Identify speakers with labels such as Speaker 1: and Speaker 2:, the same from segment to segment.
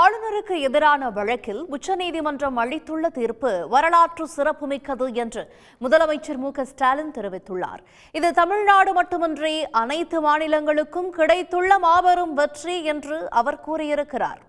Speaker 1: ஆளுநருக்கு எதிரான வழக்கில் உச்சநீதிமன்றம் அளித்துள்ள தீர்ப்பு வரலாற்று சிறப்புமிக்கது என்று முதலமைச்சர் மு ஸ்டாலின் தெரிவித்துள்ளார். இது தமிழ்நாடு மட்டுமின்றி அனைத்து மாநிலங்களுக்கும் கிடைத்துள்ள மாபெரும் வெற்றி என்று அவர் கூறியிருக்கிறார்.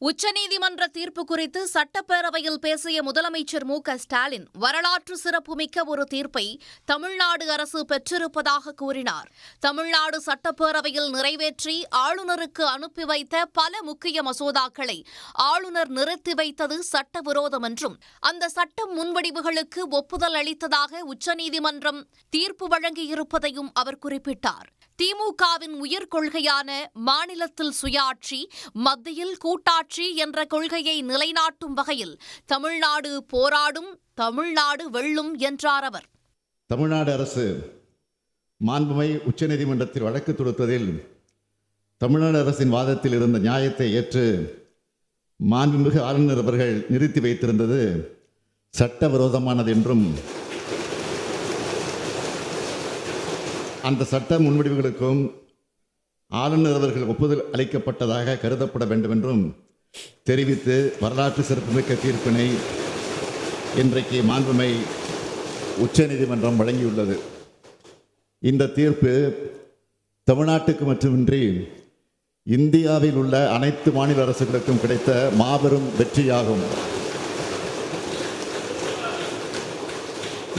Speaker 2: உச்சநீதிமன்ற தீர்ப்பு குறித்து சட்டப்பேரவையில் பேசிய முதலமைச்சர் மு க ஸ்டாலின் வரலாற்று சிறப்புமிக்க ஒரு தீர்ப்பை தமிழ்நாடு அரசு பெற்றிருப்பதாக கூறினார். தமிழ்நாடு சட்டப்பேரவையில் நிறைவேற்றி ஆளுநருக்கு அனுப்பி வைத்த பல முக்கிய மசோதாக்களை ஆளுநர் நிறுத்தி வைத்தது சட்டவிரோதம் என்றும் அந்த சட்ட முன்வடிவுகளுக்கு ஒப்புதல் அளித்ததாக உச்சநீதிமன்றம் தீர்ப்பு வழங்கியிருப்பதையும் அவர் குறிப்பிட்டார். திமுகவின் உயிர் கொள்கையான மாநிலத்தில் சுயாட்சி மத்தியில் கூட்டாட்சி என்ற கொள்கையை நிலைநாட்டும் வகையில் தமிழ்நாடு போராடும் தமிழ்நாடு வெல்லும் என்றார் அவர்.
Speaker 3: தமிழ்நாடு அரசு மாண்புமை உச்சநீதிமன்றத்தில் வழக்கு தொடுத்ததில் தமிழ்நாடு அரசின் வாதத்தில் இருந்த நியாயத்தை ஏற்று மாண்புமிகு ஆளுநர் அவர்கள் நிறுத்தி வைத்திருந்தது சட்டவிரோதமானது என்றும் அந்த சட்ட முன்வடிவுகளுக்கும் ஆளுநர் அவர்கள் ஒப்புதல் அளிக்கப்பட்டதாக கருதப்பட வேண்டும் என்றும் தெரிவித்து வரலாற்று சிறப்புமிக்க தீர்ப்பினை இன்றைக்கு மாண்புமை உச்சநீதிமன்றம் வழங்கியுள்ளது. இந்த தீர்ப்பு தமிழ்நாட்டுக்கு மட்டுமின்றி இந்தியாவில் உள்ள அனைத்து மாநில அரசுகளுக்கும் கிடைத்த மாபெரும் வெற்றியாகும்.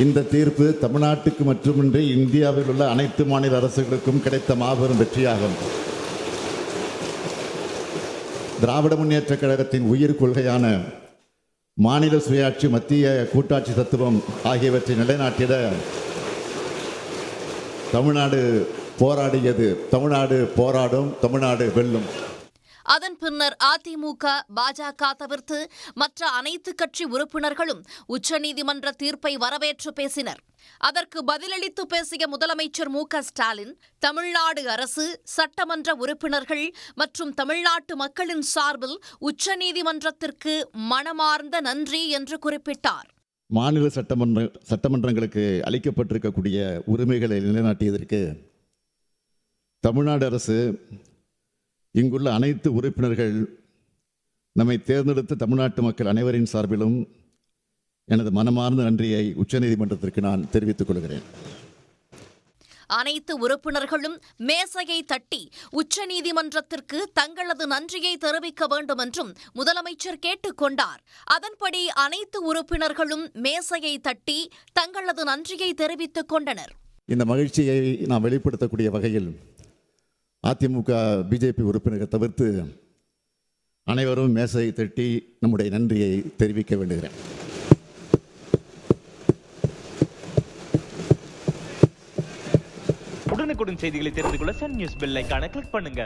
Speaker 3: இந்த தீர்ப்பு தமிழ்நாட்டுக்கு மட்டுமின்றி இந்தியாவில் உள்ள அனைத்து மாநில அரசுகளுக்கும் கிடைத்த மாபெரும் வெற்றியாகும். திராவிட முன்னேற்றக் கழகத்தின் உயிர் கொள்கையான மாநில சுயாட்சி மத்திய கூட்டாட்சி தத்துவம் ஆகியவற்றை நிலைநாட்டிட தமிழ்நாடு போராடியது. தமிழ்நாடு போராடும் தமிழ்நாடு வெல்லும்.
Speaker 2: அதன் பின்னர் அதிமுக பாஜக தவிர்த்து மற்ற அனைத்து கட்சி உறுப்பினர்களும் உச்சநீதிமன்ற தீர்ப்பை வரவேற்று பேசினர். அதற்கு பதிலளித்து பேசிய முதலமைச்சர் மு ஸ்டாலின் தமிழ்நாடு அரசு சட்டமன்ற உறுப்பினர்கள் மற்றும் தமிழ்நாட்டு மக்களின் சார்பில் உச்சநீதிமன்றத்திற்கு மனமார்ந்த நன்றி என்று குறிப்பிட்டார்.
Speaker 3: மாநில சட்டமன்ற சட்டமன்றங்களுக்கு அளிக்கப்பட்டிருக்கக்கூடிய உரிமைகளை நிலைநாட்டியதற்கு தமிழ்நாடு அரசு இங்குள்ள அனைத்து உறுப்பினர்கள் நம்மை தேர்ந்தெடுத்த தமிழ்நாட்டு மக்கள் அனைவரின் சார்பிலும் எனது மனமார்ந்த நன்றியை உச்சநீதிமன்றத்திற்கு நான் தெரிவித்துக் கொள்கிறேன்.
Speaker 2: அனைத்து உறுப்பினர்களும் மேசையை தட்டி உச்சநீதிமன்றத்திற்கு தங்களது நன்றியை தெரிவிக்க வேண்டும் என்றும் முதலமைச்சர் கேட்டுக் கொண்டார். அதன்படி அனைத்து உறுப்பினர்களும் மேசையை தட்டி தங்களது நன்றியை தெரிவித்துக் கொண்டனர்.
Speaker 3: இந்த மகிழ்ச்சியை நாம் வெளிப்படுத்தக்கூடிய வகையில் அதிமுக பிஜேபி உறுப்பினர்கள் தவிர்த்து அனைவரும் மேசையை தட்டி நம்முடைய நன்றியை தெரிவிக்க வேண்டுகிறேன்.
Speaker 4: உடனுக்குடன் செய்திகளை தெரிந்து கொள்ள சன் நியூஸ் பெல் ஐகானை கிளிக் பண்ணுங்க.